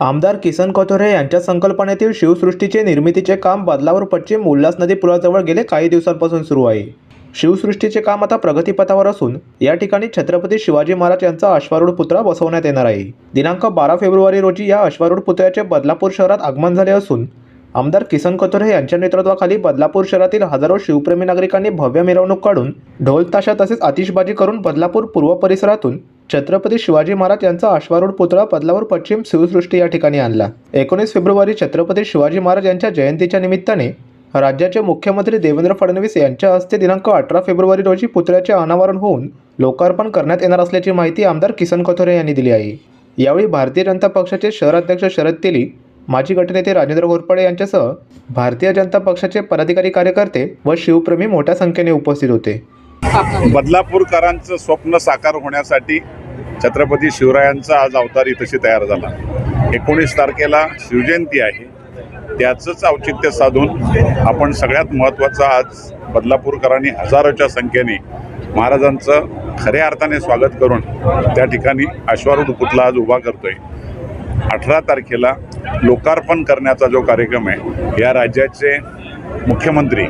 आमदार किसन कोथोरे यांच्या संकल्पनेतील शिवसृष्टीचे निर्मितीचे काम बदलावर पश्चिम उल्हास नदी पुलाजवळ गेले काही दिवसांपासून सुरू आहे. शिवसृष्टीचे काम आता प्रगतीपथावर असून या ठिकाणी छत्रपती शिवाजी महाराज यांचा अश्वारूढ पुतळा बसवण्यात येणार आहे. दिनांक बारा फेब्रुवारी रोजी या अश्वारूढ पुतळ्याचे बदलापूर शहरात आगमन झाले असून आमदार किसन कथोरे यांच्या नेतृत्वाखाली बदलापूर शहरातील हजारो शिवप्रेमी नागरिकांनी भव्य मिरवणूक काढून ढोल ताशा तसेच आतिषबाजी करून बदलापूर पूर्व परिसरातून छत्रपती शिवाजी महाराज यांचा अश्वारूढ पुतळा बदलापूर पश्चिम शिवसृष्टी या ठिकाणी आणला. एकोणीस फेब्रुवारी छत्रपती शिवाजी महाराज यांच्या जयंतीच्या निमित्ताने राज्याचे मुख्यमंत्री देवेंद्र फडणवीस यांच्या हस्ते दिनांक अठरा फेब्रुवारी रोजी पुतळ्याचे अनावरण होऊन लोकार्पण करण्यात येणार असल्याची माहिती आमदार किसन कथोरे यांनी दिली आहे. यावेळी भारतीय जनता पक्षाचे शहराध्यक्ष शरद तेली माजी गटनेते राजेंद्र घोरपडे यांच्यासह भारतीय जनता पक्षाचे पदाधिकारी कार्यकर्ते व शिवप्रेमी मोठ्या संख्येने उपस्थित होते. बदलापूरकरांचं स्वप्न साकार होण्यासाठी छत्रपती शिवरायांचा आज अवतार तशी तयार झाला. एकोणीस तारखेला शिवजयंती आहे. त्याचंच औचित्य साधून आपण सगळ्यात महत्त्वाचं आज बदलापूरकरांनी हजारोच्या संख्येने महाराजांचं खऱ्या अर्थाने स्वागत करून त्या ठिकाणी अश्वारूढ पुतला आज उभा करतोय. अठरा तारखेला लोकार्पण करण्याचा जो कार्यक्रम आहे या राज्याचे मुख्यमंत्री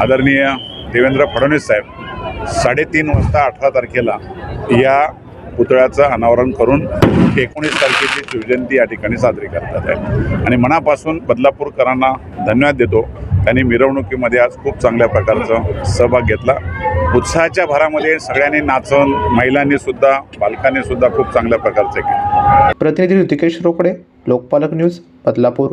आदरणीय देवेंद्र फडणवीस साहेब साडेतीन वाजता अठरा तारखेला या पुतळ्याचं अनावरण करून एकोणीस तारखेची शिवजयंती या ठिकाणी साजरी करतात आहे. आणि मनापासून बदलापूरकरांना धन्यवाद देतो. त्यांनी मिरवणुकीमध्ये आज खूप चांगल्या प्रकारचा सहभाग घेतला. उत्साहाच्या भरामध्ये सगळ्यांनी नाचून महिलांनी सुद्धा बालकांनी सुद्धा खूप चांगल्या प्रकारचे केले. प्रतिनिधी ऋतिकेश रोकडे लोकपालक न्यूज बदलापूर.